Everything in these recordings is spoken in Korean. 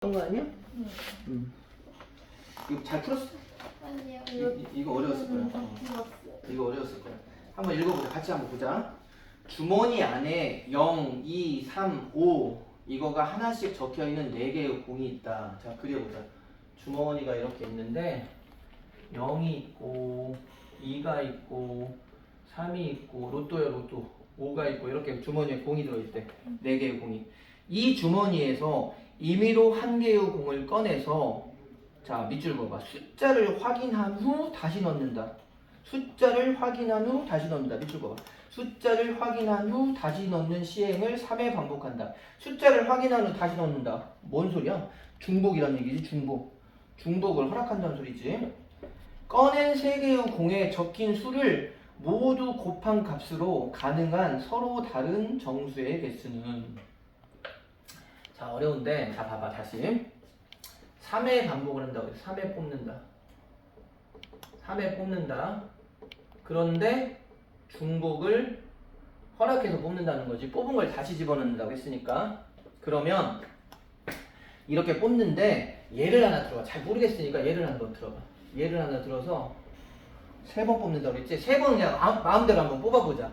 그런 거 아니야? 네. 응. 이거 잘 풀었어? 아니요. 이, 이, 이 거 어려웠을 거야. 어. 이거 어려웠을 거야. 한번 읽어보자. 같이 한번 보자. 주머니 안에 0, 2, 3, 5 이거가 하나씩 적혀 있는 4개의 공이 있다. 자, 그려보자. 주머니가 이렇게 있는데 0이 있고 2가 있고 3이 있고 로또야 로또 5가 있고 이렇게 주머니에 공이 들어있대. 4개의 공이. 이 주머니에서 임의로 한 개의 공을 꺼내서 자 밑줄 봐봐. 숫자를 확인한 후 다시 넣는다. 숫자를 확인한 후 다시 넣는다. 밑줄 봐봐. 숫자를 확인한 후 다시 넣는 시행을 3회 반복한다. 숫자를 확인한 후 다시 넣는다. 뭔 소리야? 중복이란 얘기지, 중복. 중복을 허락한다는 소리지. 꺼낸 세 개의 공에 적힌 수를 모두 곱한 값으로 가능한 서로 다른 정수의 개수는 자 어려운데 자 봐봐 다시. 3회 반복을 한다고 해서 3회 뽑는다. 3회 뽑는다. 그런데 중복을 허락해서 뽑는다는 거지. 뽑은 걸 다시 집어넣는다고 했으니까. 그러면 이렇게 뽑는데 예를 하나 들어봐. 잘 모르겠으니까 예를 한번 들어봐. 예를 하나 들어서 세 번 뽑는다고 했지? 세 번 그냥 아- 마음대로 한번 뽑아보자.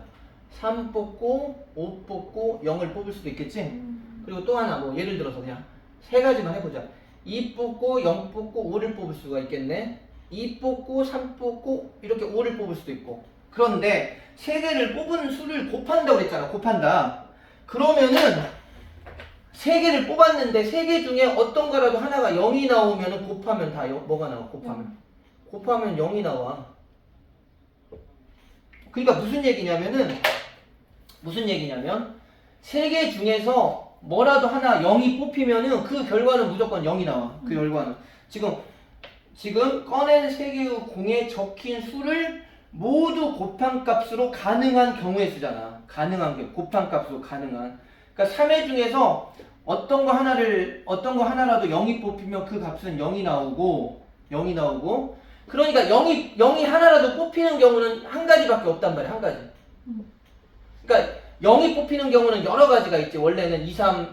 3 뽑고 5 뽑고 0을 뽑을 수도 있겠지? 음. 그리고 또 하나 뭐 예를 들어서 그냥 세 가지만 해보자. 2 뽑고 0 뽑고 5를 뽑을 수가 있겠네. 2 뽑고 3 뽑고 이렇게 5를 뽑을 수도 있고. 그런데 세 개를 뽑은 수를 곱한다고 그랬잖아. 곱한다. 그러면은 세 개를 뽑았는데 세 개 중에 어떤 거라도 하나가 0이 나오면 곱하면 다 영- 뭐가 나와? 곱하면. 곱하면 0이 나와. 그러니까 무슨 얘기냐면은 무슨 얘기냐면 세 개 중에서 뭐라도 하나 0이 뽑히면은 그 결과는 무조건 0이 나와. 그 결과는. 지금 지금 꺼낸 세 개의 공에 적힌 수를 모두 곱한 값으로 가능한 경우의 수잖아. 가능한 게 곱한 값으로 가능한. 그러니까 3회 중에서 어떤 거 하나를 어떤 거 하나라도 0이 뽑히면 그 값은 0이 나오고 0이 나오고 그러니까 0이 0이 하나라도 뽑히는 경우는 한 가지밖에 없단 말이야. 한 가지. 그러니까 0이 뽑히는 경우는 여러 가지가 있지. 원래는 2, 3,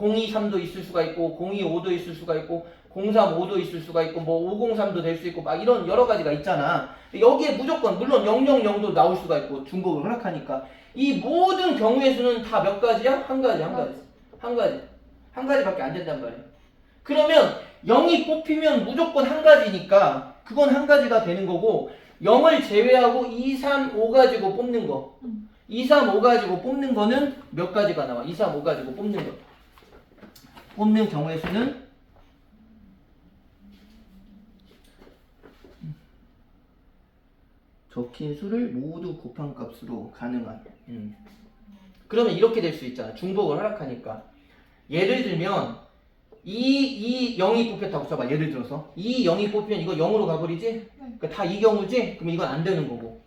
0, 2, 3도 있을 수가 있고, 0, 2, 5도 있을 수가 있고, 0, 3, 5도 있을 수가 있고, 뭐 5, 0, 3도 될 수 있고, 막 이런 여러 가지가 있잖아. 여기에 무조건, 물론 0, 0, 0도 나올 수가 있고, 중복을 허락하니까. 이 모든 경우의 수는 다 몇 가지야? 한 가지, 한 가지. 한 가지. 한 가지밖에 안 된단 말이야. 그러면 0이 뽑히면 무조건 한 가지니까, 그건 한 가지가 되는 거고, 0을 제외하고 2, 3, 5 가지고 뽑는 거. 2, 3, 5 가지고 뽑는 거는 몇 가지가 나와? 2, 3, 5 가지고 뽑는 거. 뽑는 경우의 수는 적힌 수를 모두 곱한 값으로 가능한. 음. 그러면 이렇게 될 수 있잖아. 중복을 허락하니까. 예를 들면 2, 2, 0이 뽑혔다고 써봐. 예를 들어서 2, 0이 뽑히면 이거 0으로 가버리지? 그러니까 다 이 경우지? 그럼 이건 안 되는 거고.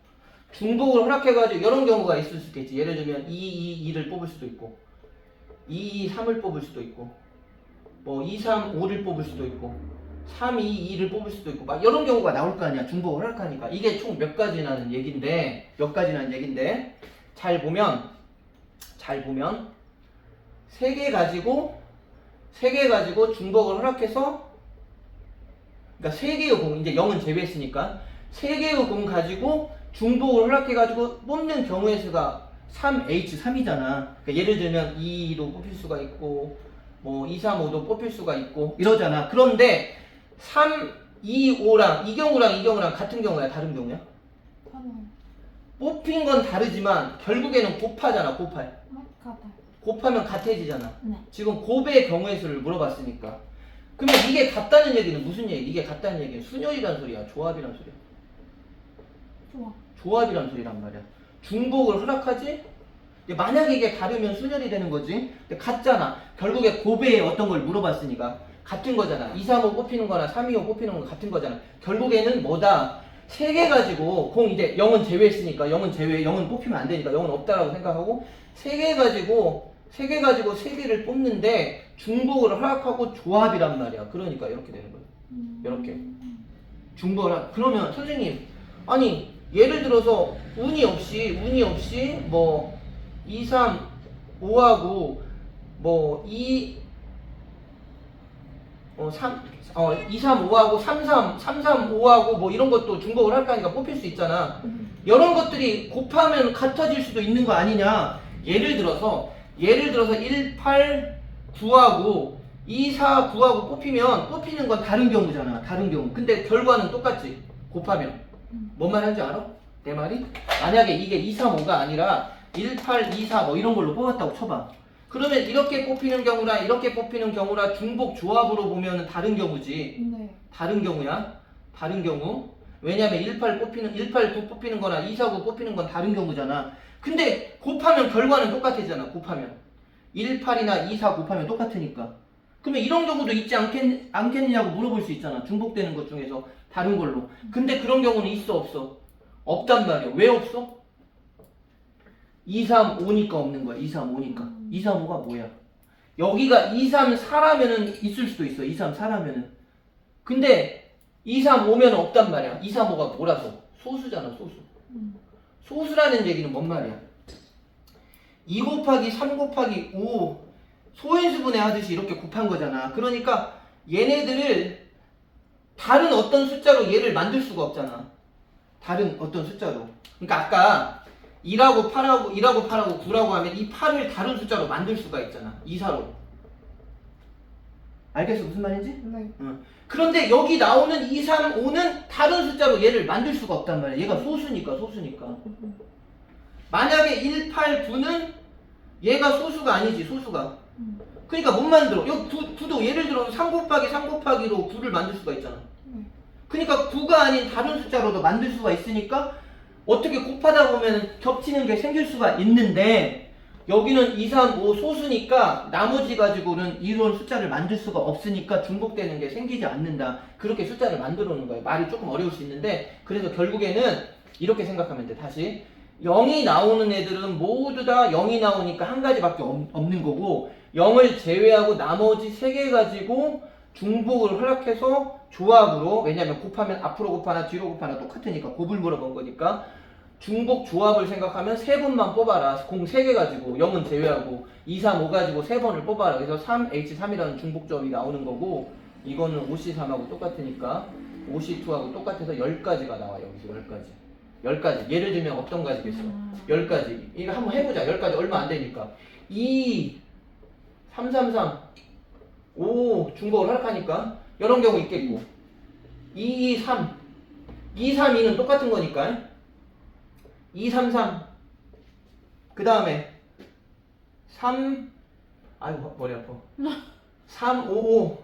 중복을 허락해가지고 이런 경우가 있을 수 있겠지. 예를 들면 2, 2, 2를 뽑을 수도 있고 2, 2, 3을 뽑을 수도 있고 뭐 2, 3, 5를 뽑을 수도 있고 3, 2, 2를 뽑을 수도 있고 막 이런 경우가 나올 거 아니야. 중복을 허락하니까. 이게 총 몇 가지나는 얘긴데 몇 가지나는 얘긴데 잘 보면 잘 보면 세 개 가지고 세 개 가지고 중복을 허락해서 그러니까 세 개의 공 이제 0은 제외했으니까 세 개의 공 가지고 중복을 허락해가지고 뽑는 경우의 수가 3H3이잖아. 그러니까 예를 들면 2도 뽑힐 수가 있고, 뭐 2, 3, 5도 뽑힐 수가 있고, 이러잖아. 그런데 3, 2, 5랑 이 경우랑 이 경우랑 같은 경우야? 다른 경우야? 뽑힌 건 다르지만 결국에는 곱하잖아, 곱하. 같아. 곱하면 같아지잖아. 네. 지금 곱의 경우의 수를 물어봤으니까. 그러면 이게 같다는 얘기는 무슨 얘기? 이게 같다는 얘기는 순열이란 소리야, 조합이란 소리야. 좋아. 조합이란 소리란 말이야. 중복을 허락하지? 만약에 이게 다르면 순열이 되는 거지. 근데 같잖아. 결국에 고배에 어떤 걸 물어봤으니까 같은 거잖아. 2, 3, 5 뽑히는 거나 3, 2, 5 뽑히는 건 같은 거잖아. 결국에는 뭐다? 세 개 가지고 공 이제 0은 제외했으니까 0은 제외, 0은 뽑히면 안 되니까 0은 없다라고 생각하고 세 개 가지고 세 개 가지고 세 개를 뽑는데 중복을 허락하고 조합이란 말이야. 그러니까 이렇게 되는 거야. 음. 이렇게. 중복을 하 그러면 선생님 아니 예를 들어서 운이 없이 운이 없이 뭐 2, 3, 5하고 뭐 2, 어, 3, 어, 2, 3, 5하고 3, 3, 3, 3, 5하고 뭐 이런 것도 중복을 할까 하니까 뽑힐 수 있잖아. 이런 것들이 곱하면 같아질 수도 있는 거 아니냐. 예를 들어서, 예를 들어서 1, 8, 9하고 2, 4, 9하고 뽑히면 뽑히는 건 다른 경우잖아. 다른 경우. 근데 결과는 똑같지. 곱하면. 뭔 말 하는지 알아? 내 말이? 만약에 이게 2, 3, 5가 아니라 1, 8, 2, 4 뭐 이런 걸로 뽑았다고 쳐봐. 그러면 이렇게 뽑히는 경우랑 이렇게 뽑히는 경우랑 중복 조합으로 보면 다른 경우지. 네. 다른 경우야. 다른 경우. 왜냐면 18 뽑히는 18 9 뽑히는 거나 249 뽑히는 건 다른 경우잖아. 근데 곱하면 결과는 똑같아지잖아. 곱하면 18이나 24 곱하면 똑같으니까. 그러면 이런 경우도 있지 않겠, 않겠냐고 물어볼 수 있잖아. 중복되는 것 중에서 다른 걸로. 근데 그런 경우는 있어 없어? 없단 말이야. 왜 없어? 2, 3, 5니까 없는 거야. 2, 3, 5니까. 2, 3, 5가 뭐야? 여기가 2, 3, 4라면은 있을 수도 있어. 2, 3, 4라면은. 근데 2, 3, 5면 없단 말이야. 2, 3, 5가 뭐라서? 소수잖아, 소수. 음. 소수라는 얘기는 뭔 말이야? 2 곱하기 3 곱하기 5 소인수분해 하듯이 이렇게 곱한 거잖아. 그러니까 얘네들을 다른 어떤 숫자로 얘를 만들 수가 없잖아. 다른 어떤 숫자로. 그러니까 아까 2라고 8하고 2라고 8하고 9라고 하면 이 8을 다른 숫자로 만들 수가 있잖아. 2, 4로. 알겠어? 무슨 말인지? 네. 그런데 여기 나오는 2, 3, 5는 다른 숫자로 얘를 만들 수가 없단 말이야. 얘가 소수니까, 소수니까. 만약에 1, 8, 9는 얘가 소수가 아니지, 소수가. 음. 그러니까 못 만들어. 여기 9, 9도 예를 들어서 3 곱하기 3 곱하기로 9를 만들 수가 있잖아. 네. 그러니까 9가 아닌 다른 숫자로도 만들 수가 있으니까 어떻게 곱하다 보면 겹치는 게 생길 수가 있는데 여기는 2, 3, 5 소수니까 나머지 가지고는 이런 숫자를 만들 수가 없으니까 중복되는 게 생기지 않는다. 그렇게 숫자를 만들어 놓은 거예요. 말이 조금 어려울 수 있는데 그래서 결국에는 이렇게 생각하면 돼. 다시 0이 나오는 애들은 모두 다 0이 나오니까 한 가지밖에 없- 없는 거고 0을 제외하고 나머지 3개 가지고 중복을 허락해서 조합으로 왜냐면 곱하면 앞으로 곱하나 뒤로 곱하나 똑같으니까 곱을 물어본 거니까 중복 조합을 생각하면 세 번만 뽑아라. 공 3개 가지고 0은 제외하고 2, 3, 5 가지고 세 번을 뽑아라. 그래서 3, H3이라는 중복 조합이 나오는 거고 이거는 OC3하고 똑같으니까 OC2하고 똑같아서 10가지가 나와 여기서 10가지. 10가지. 예를 들면 어떤 가지겠어? 음. 10가지. 이거 한번 해보자. 10가지 얼마 안 되니까. 2, 3, 3, 3, 5 중복을 허락하니까 이런 경우 있겠고. 2, 2, 3 2, 3, 2는 똑같은 거니까. 2, 3, 3 그 다음에 3 아이고 머리 아파. 3, 5, 5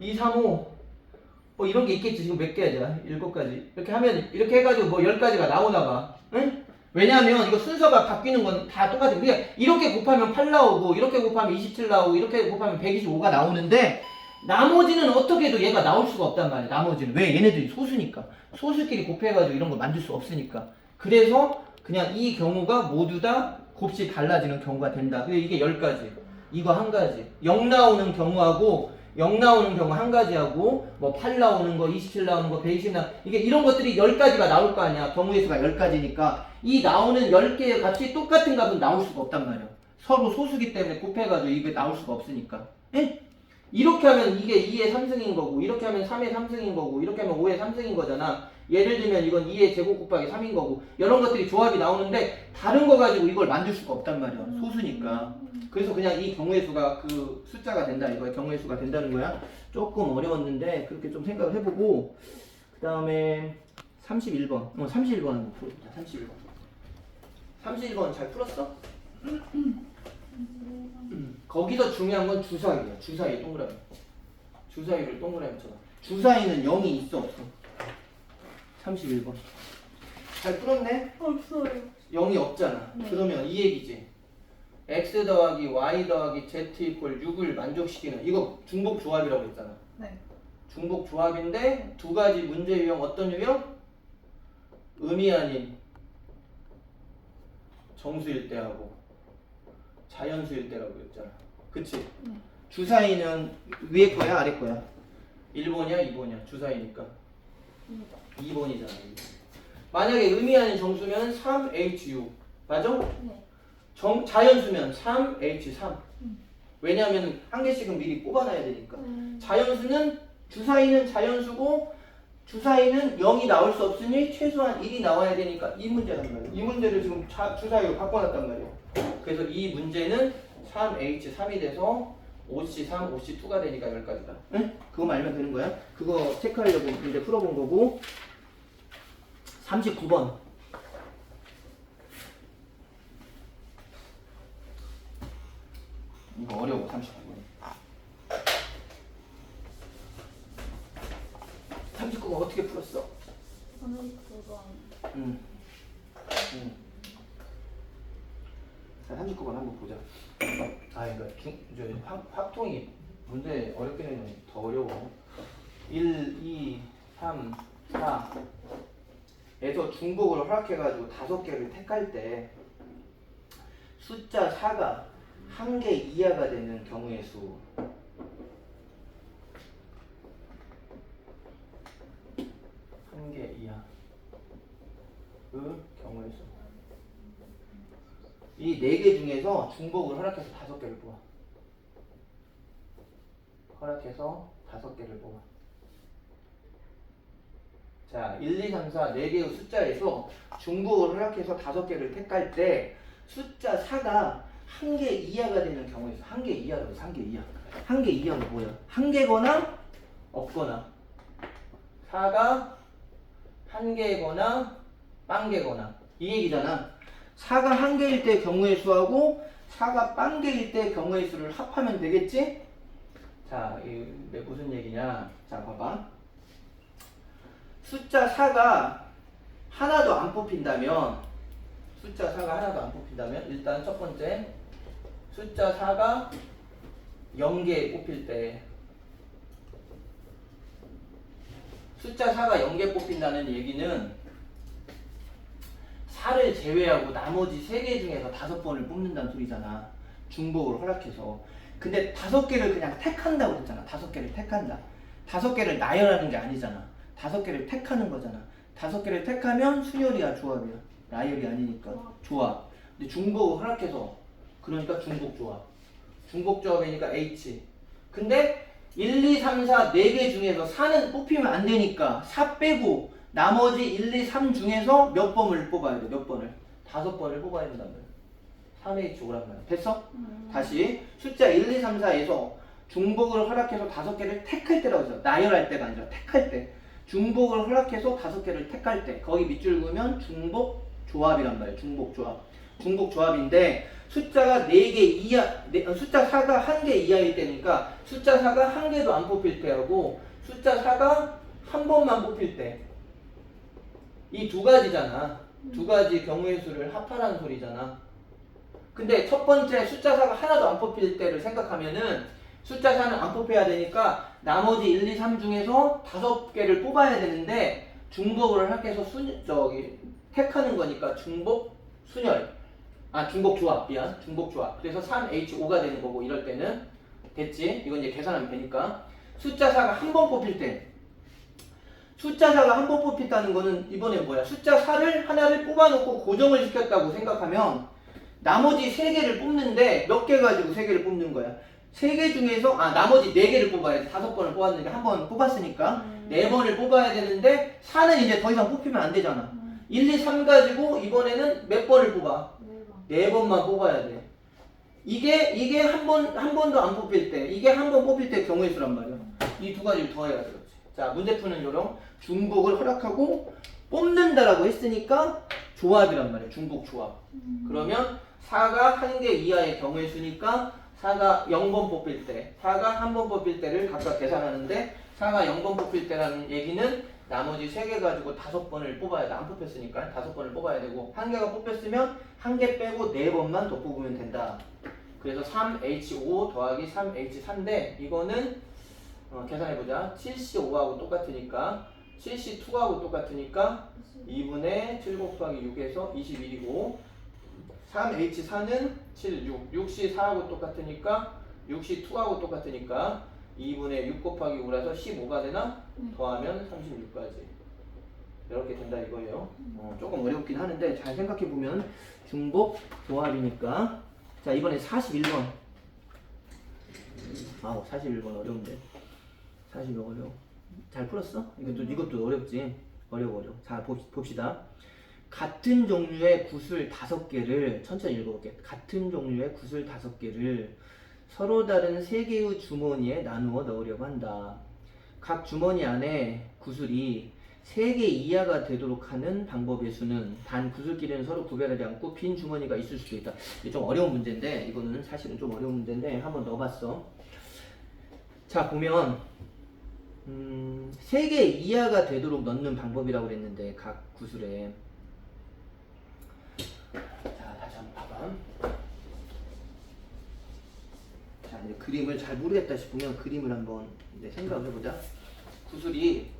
2, 3, 5 뭐 이런 게 있겠지. 지금 몇 개야 일곱 가지. 이렇게 하면 이렇게 해가지고 뭐 열 가지가 나오나 봐. 응? 왜냐하면 이거 순서가 바뀌는 건 다 똑같아 그러니까 이렇게 곱하면 8 나오고 이렇게 곱하면 27 나오고 이렇게 곱하면 125가 나오는데 나머지는 어떻게 해도 얘가 나올 수가 없단 말이야 나머지는. 왜? 얘네들이 소수니까. 소수끼리 곱해가지고 이런 걸 만들 수 없으니까. 그래서 그냥 이 경우가 모두 다 곱이 달라지는 경우가 된다. 그래 이게 10가지. 이거 한 가지. 0 나오는 경우하고 0 나오는 경우 한 가지하고 뭐 8 나오는 거, 27 나오는 거, 120나 이게 이런 것들이 10가지가 나올 거 아니야. 경우의 수가 10가지니까 이 나오는 10개의 값이 똑같은 값은 나올 수가 없단 말이야. 서로 소수기 때문에 곱해가지고 이게 나올 수가 없으니까. 예? 이렇게 하면 이게 2의 3승인 거고 이렇게 하면 3의 3승인 거고 이렇게 하면 5의 3승인 거잖아. 예를 들면 이건 2의 제곱 곱하기 3인 거고 이런 것들이 조합이 나오는데 다른 거 가지고 이걸 만들 수가 없단 말이야. 소수니까. 그래서 그냥 이 경우의 수가 그 숫자가 된다. 이거야 경우의 수가 된다는 거야. 조금 어려웠는데 그렇게 좀 생각을 해보고 그 다음에 31번. 어 31번 한번 풀어보자. 31번. 31번 잘 풀었어? 음, 거기서 중요한 건 주사위야. 주사위 동그라미. 주사위를 동그라미 쳐봐. 주사위는 0이 있어 없어 31번 잘 풀었네? 없어요. 0이 없잖아. 네. 그러면 이 얘기지. x 더하기 y 더하기 z 이퀄 6을 만족시키는 이거 중복 조합이라고 했잖아. 네. 중복 조합인데 두 가지 문제 유형 어떤 유형? 의미 아닌 정수일 때하고 자연수일 때라고 했잖아. 그치? 네. 주사위는 위에 거야 아래 거야? 1번이야 2번이야 주사위니까 2번이잖아. 2번. 만약에 의미 아닌 정수면 3H6 맞아? 네. 정, 자연수면 3H3 음. 왜냐하면 한 개씩은 미리 뽑아놔야 되니까. 음. 자연수는 주사위는 자연수고 주사위는 0이 나올 수 없으니 최소한 1이 나와야 되니까 이 문제란 말이에요. 이 문제를 지금 자, 주사위로 바꿔놨단 말이에요. 그래서 이 문제는 3H3이 돼서 5C3, 5C2가 되니까 여기까지다. 응? 그거 알면 되는 거야? 그거 체크하려고 이제 풀어본 거고 39번 이거 어려워 39번 39번 어떻게 풀었어? 저는 그거 응. 응. 자, 39번 한번 보자. 아, 이거 중, 저 합, 합통이 문제 어렵게 내면 더 어려워. 1, 2, 3, 4. 에서 중복을 허락해가지고 다섯 개를 택할 때 숫자 4가 한 개 이하가 되는 경우의 수. 한 개 이하. 그 경우의 수. 이 네 개 중에서 중복을 허락해서 다섯 개를 뽑아. 허락해서 다섯 개를 뽑아. 자, 1, 2, 3, 4, 4개의 숫자에서 중복을 허락해서 다섯 개를 택할 때 숫자 4가 한 개 이하가 되는 경우에서 한개 이하라고 해서 한개 이하. 한 개 이하가 뭐야? 한 개거나 없거나. 4가 한 개거나 빵 개거나. 이 얘기잖아. 4가 한 개일 때 경우의 수하고 4가 빵 개일 때 경우의 수를 합하면 되겠지? 자, 이게 무슨 얘기냐? 자, 봐봐. 숫자 4가 하나도 안 뽑힌다면 숫자 4가 하나도 안 뽑힌다면 일단 첫 번째 숫자 4가 0개 뽑힐 때 숫자 4가 0개 뽑힌다는 얘기는 4를 제외하고 나머지 3개 중에서 5번을 뽑는다는 소리잖아. 중복을 허락해서. 근데 5개를 그냥 택한다고 그랬잖아. 5개를 택한다. 5개를 나열하는 게 아니잖아. 5개를 택하는 거잖아. 5개를 택하면 순열이야, 조합이야. 나열이 아니니까. 조합. 근데 중복을 허락해서 그러니까 중복 조합. 중복 조합이니까 H. 근데 1, 2, 3, 4, 4개 중에서 4는 뽑히면 안 되니까 4 빼고 나머지 1, 2, 3 중에서 몇 번을 뽑아야 돼? 몇 번을? 다섯 번을 뽑아야 된단 말이야. 3H5란 말이야. 됐어? 다시 숫자 1, 2, 3, 4에서 중복을 허락해서 다섯 개를 택할 때라고 했어. 나열할 때가 아니라 택할 때. 중복을 허락해서 다섯 개를 택할 때. 거기 밑줄 그으면 중복 조합이란 말이야. 중복 조합. 중복 조합인데 숫자가 4개 이하, 네, 어, 숫자 4가 1개 이하일 때니까 숫자 4가 한 개도 안 뽑힐 때하고 숫자 4가 한 번만 뽑힐 때. 이 두 가지잖아. 두 가지 경우의 수를 합하라는 소리잖아. 근데 첫 번째 숫자 4가 하나도 안 뽑힐 때를 생각하면은 숫자 4는 안 뽑혀야 되니까 나머지 1, 2, 3 중에서 다섯 개를 뽑아야 되는데 중복을 하게해서 순 저기 택하는 거니까 중복 순열. 아 중복 조합 미안. 중복 조합. 그래서 3H5가 되는 거고 이럴 때는 됐지? 이건 이제 계산하면 되니까. 숫자 4가 한 번 뽑힐 때 숫자 4가 한 번 뽑혔다는 거는 이번에 뭐야 숫자 4를 하나를 뽑아놓고 고정을 시켰다고 생각하면 나머지 세 개를 뽑는데 몇 개 가지고 세 개를 뽑는 거야? 세개 중에서 아 나머지 네 개를 뽑아야지 다섯 번을 뽑았는데 한 번 뽑았으니까 네 번을 뽑아야 되는데 4는 이제 더 이상 뽑히면 안 되잖아. 1, 2, 3 가지고 이번에는 몇 번을 뽑아? 네 번만 뽑아야 돼. 이게 이게 한 번 한 번도 안 뽑힐 때 이게 한 번 뽑힐 때 경우의 수란 말이야. 이 두 가지를 더해야 되겠지. 자 문제 푸는 요령 중복을 허락하고 뽑는다라고 했으니까 조합이란 말이야. 중복 조합. 그러면 4가 한 개 이하의 경우의 수니까 4가 0번 뽑힐 때, 4가 한 번 뽑힐 때를 각각 계산하는데 4가 0번 뽑힐 때라는 얘기는 나머지 3개 가지고 5번을 뽑아야 돼. 안 뽑혔으니까 5번을 뽑아야 되고 한 개가 뽑혔으면 한 개 빼고 4번만 더 뽑으면 된다. 그래서 3H5 더하기 3H3인데 이거는 어, 계산해보자. 7C5하고 똑같으니까 7C2하고 똑같으니까 2분의 7 곱하기 6에서 21이고 3H4는 7, 6, 6C4하고 똑같으니까 6C2하고 똑같으니까 2분의 6 곱하기 5라서 15가 되나? 네. 더하면 36까지 이렇게 된다 이거예요 어, 조금 어렵긴 하는데 잘 생각해보면 중복 조합이니까 자 이번에 41번 아우 41번 어려운데 41번 어려워 잘 풀었어? 이것도 이것도 어렵지 어려워 어려워 자 봅- 봅시다 같은 종류의 구슬 다섯 개를 천천히 읽어볼게 같은 종류의 구슬 다섯 개를 서로 다른 세 개의 주머니에 나누어 넣으려고 한다 각 주머니 안에 구슬이 세개 이하가 되도록 하는 방법의 수는 단 구슬끼리는 서로 구별하지 않고 빈 주머니가 있을 수도 있다. 이게 좀 어려운 문제인데 이거는 사실은 좀 어려운 문제인데 한번 넣어봤어. 자 보면 음, 세개 이하가 되도록 넣는 방법이라고 그랬는데 각 구슬에 자 다시 한번 봐봐. 자 이제 그림을 잘 모르겠다 싶으면 그림을 한번 네, 생각을 해보자. 구슬이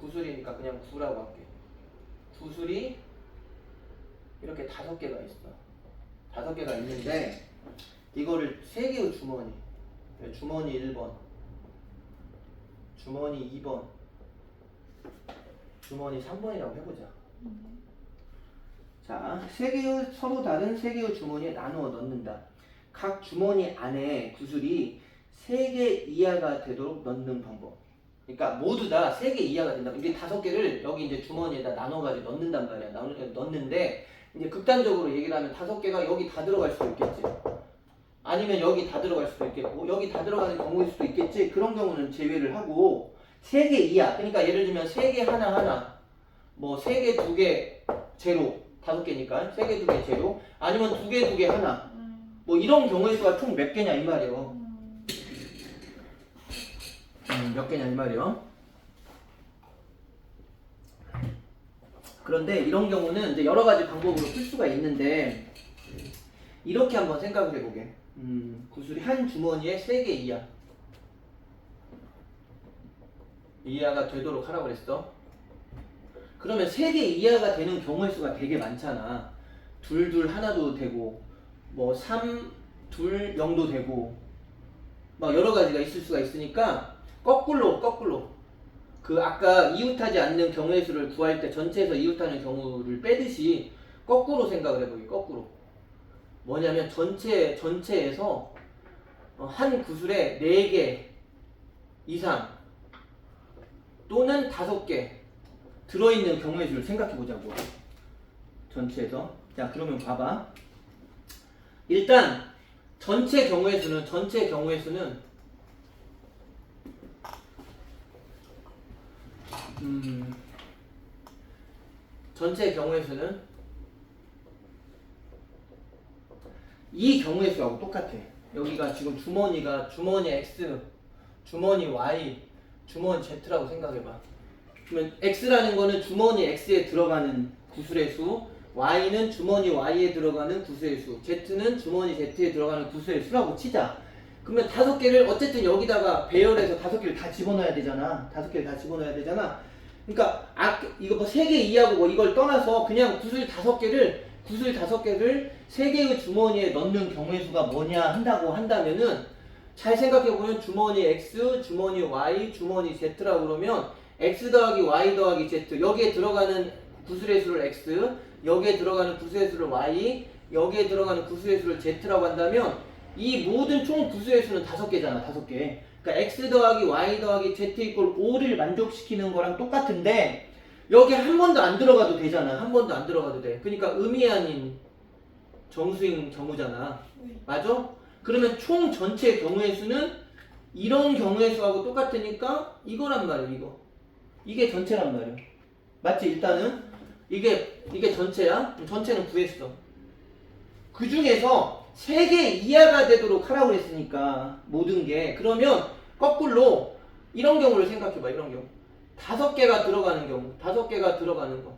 구슬이니까 그냥 구라고 할게. 구슬이 이렇게 다섯 개가 있어. 다섯 개가 있는데 이거를 세 개의 주머니. 주머니 1번, 주머니 2번, 주머니 3번이라고 해보자. 자, 세 개의 서로 다른 세 개의 주머니에 나누어 넣는다. 각 주머니 안에 구슬이 세 개 이하가 되도록 넣는 방법. 그러니까 모두 다 세 개 이하가 된다. 이게 다섯 개를 여기 이제 주머니에다 나눠가지고 넣는단 말이야. 넣는데 이제 극단적으로 얘기를 하면 다섯 개가 여기 다 들어갈 수도 있겠지. 아니면 여기 다 들어갈 수도 있겠고 여기 다 들어가는 경우일 수도 있겠지. 그런 경우는 제외를 하고 세개 이하. 그러니까 예를 들면 세개 하나 하나, 뭐세개두개 제로 다섯 개니까 세개두개 제로 아니면 두개두개 하나 음. 뭐 이런 경우의 수가 총 몇 개냐 이 말이에요. 음. 음, 몇 개냐 이 말이요. 그런데 이런 경우는 이제 여러 가지 방법으로 풀 수가 있는데 이렇게 한번 생각을 해보게. 음, 구슬이 한 주머니에 세 개 이하 이하가 되도록 하라고 그랬어. 그러면 세 개 이하가 되는 경우의 수가 되게 많잖아. 둘, 둘, 하나도 되고, 뭐, 3, 둘, 0도 되고, 막 여러 가지가 있을 수가 있으니까, 거꾸로, 거꾸로. 그, 아까 이웃하지 않는 경우의 수를 구할 때 전체에서 이웃하는 경우를 빼듯이, 거꾸로 생각을 해보기, 거꾸로. 뭐냐면, 전체, 전체에서, 어, 한 구슬에 4개 이상, 또는 5개, 들어있는 경우의 수를 생각해 보자고. 전체에서. 자, 그러면 봐봐. 일단, 전체 경우의 수는, 전체 경우의 수는, 음, 전체 경우의 수는, 이 경우의 수하고 똑같아. 여기가 지금 주머니가 주머니 X, 주머니 Y, 주머니 Z라고 생각해봐. 그러면 X라는 거는 주머니 X에 들어가는 구슬의 수, Y는 주머니 Y에 들어가는 구슬의 수, Z는 주머니 Z에 들어가는 구슬의 수라고 치자. 그러면 다섯 개를 어쨌든 여기다가 배열해서 다섯 개를 다 집어넣어야 되잖아. 다섯 개를 다 집어넣어야 되잖아. 그러니까 아 이거 뭐 세 개 이하고 뭐 이걸 떠나서 그냥 구슬 다섯 개를 구슬 다섯 개를 세 개의 주머니에 넣는 경우의 수가 뭐냐 한다고 한다면은 잘 생각해 보면 주머니 X, 주머니 Y, 주머니 Z라고 그러면 X 더하기 Y 더하기 Z 여기에 들어가는 구슬의 수를 X, 여기에 들어가는 구슬의 수를 Y, 여기에 들어가는 구슬의 수를 Z라고 한다면 이 모든 총 구슬의 수는 다섯 개잖아, 다섯 개. 그러니까 X 더하기 Y 더하기 Z 이꼴 5를 만족시키는 거랑 똑같은데 여기 한 번도 안 들어가도 되잖아. 한 번도 안 들어가도 돼. 그러니까 의미 아닌 정수인 경우잖아. 네. 맞아? 그러면 총 전체 경우의 수는 이런 경우의 수하고 똑같으니까 이거란 말이야, 이거. 이게 전체란 말이야. 맞지? 일단은 이게 이게 전체야. 전체는 구했어. 그 중에서 세개 이하가 되도록 하라고 그랬으니까 모든 게 그러면 거꾸로 이런 경우를 생각해 봐. 이런 경우. 다섯 개가 들어가는 경우, 다섯 개가 들어가는 거.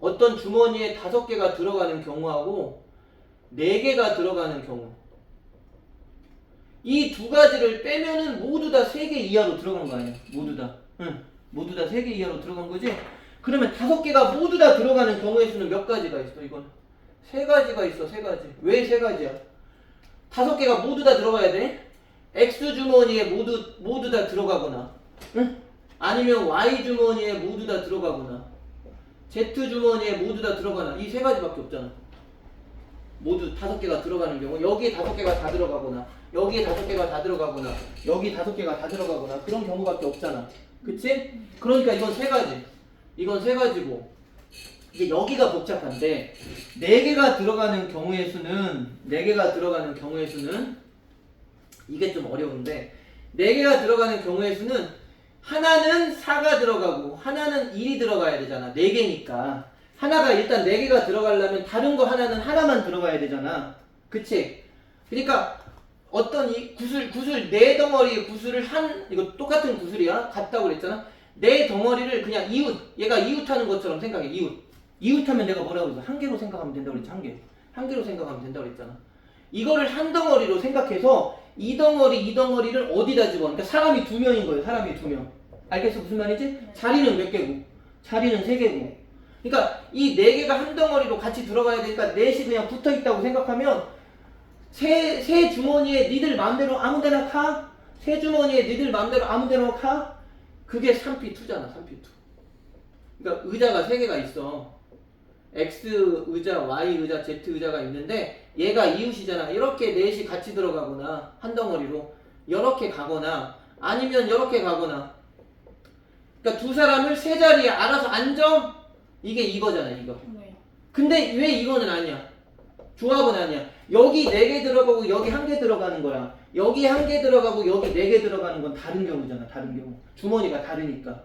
어떤 주머니에 다섯 개가 들어가는 경우하고 네 개가 들어가는 경우. 이 두 가지를 빼면은 모두 다 세 개 이하로 들어간 거 아니야? 모두 다. 응. 모두 다 세 개 이하로 들어간 거지? 그러면 다섯 개가 모두 다 들어가는 경우의 수는 몇 가지가 있어, 이건? 세 가지가 있어, 세 가지. 왜 세 가지야? 다섯 개가 모두 다 들어가야 돼? X 주머니에 모두, 모두 다 들어가거나, 응? 아니면 Y 주머니에 모두 다 들어가거나, Z 주머니에 모두 다 들어가나, 이 세 가지밖에 없잖아. 모두 다섯 개가 들어가는 경우 여기에 다섯 개가 다 들어가거나 여기에 다섯 개가 다 들어가거나 여기 다섯 개가 다 들어가거나 그런 경우밖에 없잖아 그치? 그러니까 이건 세 가지 이건 세 가지고 이제 여기가 복잡한데 네 개가 들어가는 경우의 수는 네 개가 들어가는 경우의 수는 이게 좀 어려운데 네 개가 들어가는 경우의 수는 하나는 4가 들어가고 하나는 1이 들어가야 되잖아. 네 개니까. 하나가 일단 네 개가 들어가려면 다른 거 하나는 하나만 들어가야 되잖아. 그치? 그러니까 어떤 이 구슬 구슬 네 덩어리의 구슬을 한 이거 똑같은 구슬이야. 같다고 그랬잖아. 네 덩어리를 그냥 이웃 얘가 이웃하는 것처럼 생각해. 이웃. 이웃하면 내가 뭐라고 그랬어? 한 개로 생각하면 된다고 그랬지. 한 개. 한 개로 생각하면 된다고 그랬잖아. 이거를 한 덩어리로 생각해서 이 덩어리 이 덩어리를 어디다 집어? 그러니까 사람이 두 명인 거예요. 사람이 두 명. 알겠어 무슨 말이지? 자리는 몇 개고? 자리는 세 개고. 그러니까 이 네 개가 한 덩어리로 같이 들어가야 되니까 넷이 그냥 붙어 있다고 생각하면 세, 세 주머니에 니들 마음대로 아무 데나 가? 세 주머니에 니들 마음대로 아무 데나 가? 그게 3P2잖아 3P2 그러니까 의자가 세 개가 있어 X 의자, Y 의자, Z 의자가 있는데 얘가 이웃이잖아 이렇게 넷이 같이 들어가거나 한 덩어리로 이렇게 가거나 아니면 이렇게 가거나 그러니까 두 사람을 세 자리에 알아서 앉아 이게 이거잖아 이거 네. 근데 왜 이거는 아니야? 조합은 아니야. 여기 네 개 들어가고 여기 한 개 들어가는 거랑 여기 한 개 들어가고 여기 네 개 들어가는 건 다른 경우잖아. 다른 경우. 주머니가 다르니까.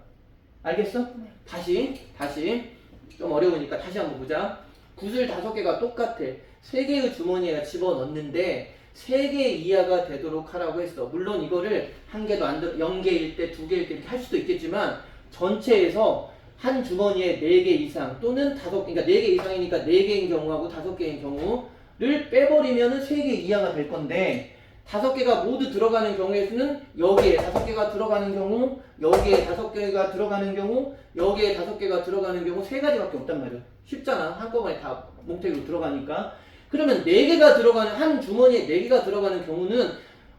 알겠어? 네. 다시 다시 좀 어려우니까 다시 한번 보자. 구슬 다섯 개가 똑같아. 세 개의 주머니에 집어 넣는데 세 개 이하가 되도록 하라고 했어. 물론 이거를 한 개도 안 들어 0개일 때, 두 개일 때 이렇게 할 수도 있겠지만 전체에서 한 주머니에 네 개 이상 또는 다섯 그러니까 네 개 이상이니까 네 개인 경우하고 다섯 개인 경우를 빼버리면은 세 개 이하가 될 건데 다섯 개가 모두 들어가는 경우의 수는 여기에 다섯 개가 들어가는 경우, 여기에 다섯 개가 들어가는 경우, 여기에 다섯 개가 들어가는 경우 세 가지밖에 없단 말이야. 쉽잖아. 한꺼번에 다 몽택으로 들어가니까. 그러면 네 개가 들어가는 한 주머니에 네 개가 들어가는 경우는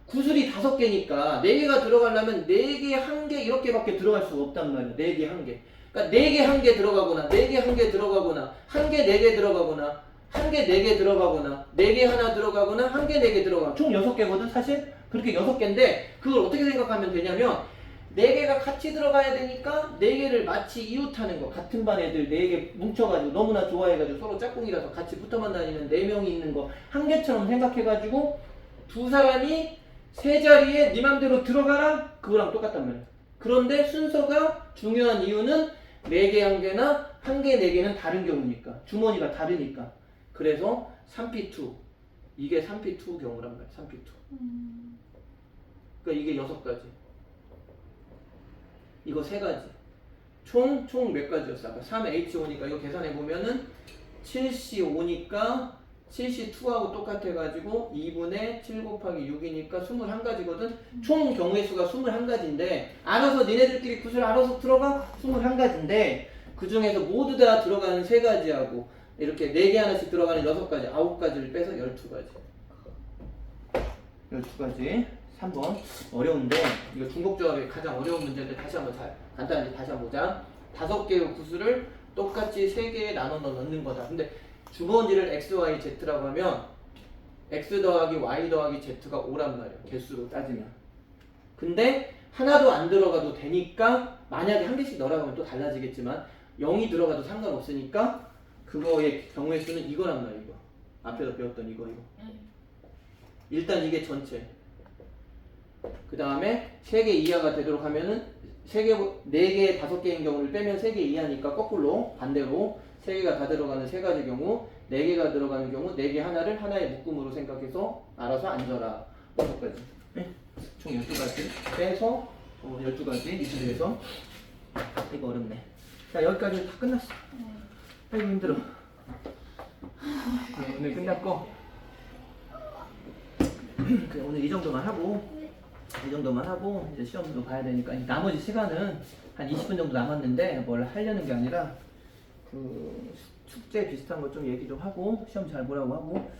구슬이 다섯 개니까 네 개가 들어가려면 네 개, 한 개 이렇게밖에 들어갈 수가 없단 말이야. 네 개, 한 개. 그러니까 네 개, 한 개 들어가거나 네 개, 한 개 들어가거나 한 개, 네 개 들어가거나 한 개, 네 개 들어가거나 네 개 하나 들어가거나 한 개, 네 개 들어가. 총 여섯 개거든 사실. 그렇게 여섯 개인데 그걸 어떻게 생각하면 되냐면 네 개가 같이 들어가야 되니까 네 개를 마치 이웃하는 거 같은 반 애들 네 개 뭉쳐가지고 너무나 좋아해가지고 서로 짝꿍이라서 같이 붙어만 다니는 네 명이 있는 거 한 개처럼 생각해가지고 두 사람이 세 자리에 네 맘대로 들어가라 그거랑 똑같단 말이야. 그런데 순서가 중요한 이유는 네 개 한 개나 한 개 네 개는 다른 경우니까 주머니가 다르니까 그래서 3P2 이게 3P2 경우란 말이야 3P2 음, 그러니까 이게 여섯 가지. 이거 세 가지. 총 총 몇 가지였어? 아까 3H5니까 이거 계산해 보면은 7C5니까 7C2하고 똑같아가지고 2분의 7 곱하기 6이니까 21가지거든? 총 경우의 수가 21가지인데 알아서 니네들끼리 구슬 알아서 들어가? 21가지인데 그 중에서 모두 다 들어가는 세 가지하고 이렇게 네개 하나씩 들어가는 여섯 가지 아홉 가지를 빼서 12가지. 12가지. 3번. 어려운데. 이거 중복조합의 가장 어려운 문제인데 다시 한번 잘 간단히 다시 한번 보자. 다섯 개의 구슬을 똑같이 세 개에 나눠 넣는 거다. 근데 주머니를 x, y, z라고 하면 x 더하기 y 더하기 z가 5란 말이야 개수로 따지면. 근데 하나도 안 들어가도 되니까 만약에 한 개씩 넣으라고 하면 또 달라지겠지만 0이 들어가도 상관없으니까 그거의 경우의 수는 이거란 말이야 이거 앞에서 배웠던 이거 이거 네. 일단 이게 전체. 그 다음에 3개 이하가 되도록 하면은 3개, 4개, 5개인 경우를 빼면 3개 이하니까 거꾸로 반대로 3개가 다 들어가는 세 가지 경우 4개가 들어가는 경우 4개 하나를 하나의 묶음으로 생각해서 알아서 앉아라. 6가지. 네? 총 12가지. 빼서 어, 12가지 이렇게 돼서 이거 어렵네. 자 여기까지 다 끝났어. 네. 아이고 힘들어. 네, 오늘 끝났고 오늘 이 정도만 하고 이 정도만 하고 이제 시험도 봐야 되니까 나머지 시간은 한 20분 정도 남았는데 뭘 하려는 게 아니라 그 축제 비슷한 거 좀 얘기 좀 하고 시험 잘 보라고 하고